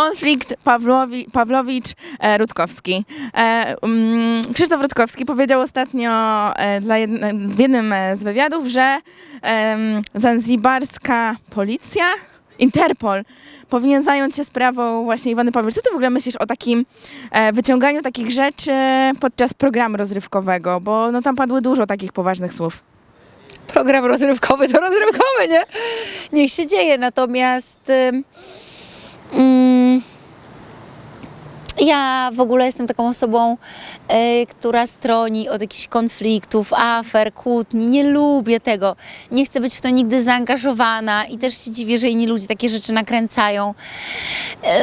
konflikt Pawlowi, Pawlowicz-Rutkowski. E, mm, Krzysztof Rutkowski powiedział ostatnio e, jedne, w jednym e, z wywiadów, że zanzibarska policja, Interpol, powinien zająć się sprawą właśnie Iwony Pawlowicz. Co ty w ogóle myślisz o takim e, wyciąganiu takich rzeczy podczas programu rozrywkowego? Bo no, tam padły dużo takich poważnych słów. program rozrywkowy to rozrywkowy, nie? Niech się dzieje, natomiast mm, ja w ogóle jestem taką osobą, y, która stroni od jakichś konfliktów, afer, kłótni. Nie lubię tego. Nie chcę być w to nigdy zaangażowana i też się dziwię, że inni ludzie takie rzeczy nakręcają.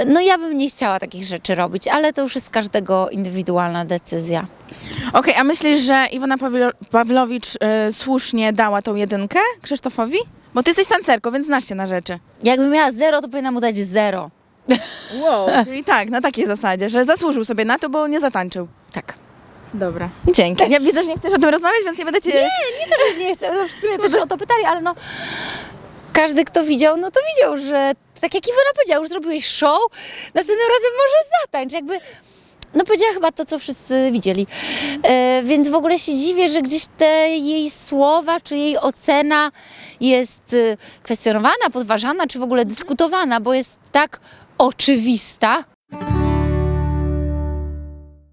Y, no ja bym nie chciała takich rzeczy robić, ale to już jest każdego indywidualna decyzja. Okej, a myślisz, że Iwona Pawlo- Pawlowicz e, słusznie dała tą jedynkę Krzysztofowi? Bo ty jesteś tancerką, więc znasz się na rzeczy. Jakbym miała zero, to powinna mu dać zero. Wow. Czyli tak, na takiej zasadzie, że zasłużył sobie na to, bo nie zatańczył. Tak. Dobra. Dzięki. Ja widzę, że nie chcesz o tym rozmawiać, więc nie będę cię... Nie, nie chcę, no wszyscy mnie też o to pytali, ale no każdy, kto widział, no to widział, że tak jak Iwona powiedziała, już zrobiłeś show, następnym razem może zatańcz, jakby... No powiedziała chyba to, co wszyscy widzieli. E, więc w ogóle się dziwię, że gdzieś te jej słowa, czy jej ocena jest e, kwestionowana, podważana, czy w ogóle dyskutowana, bo jest tak oczywista,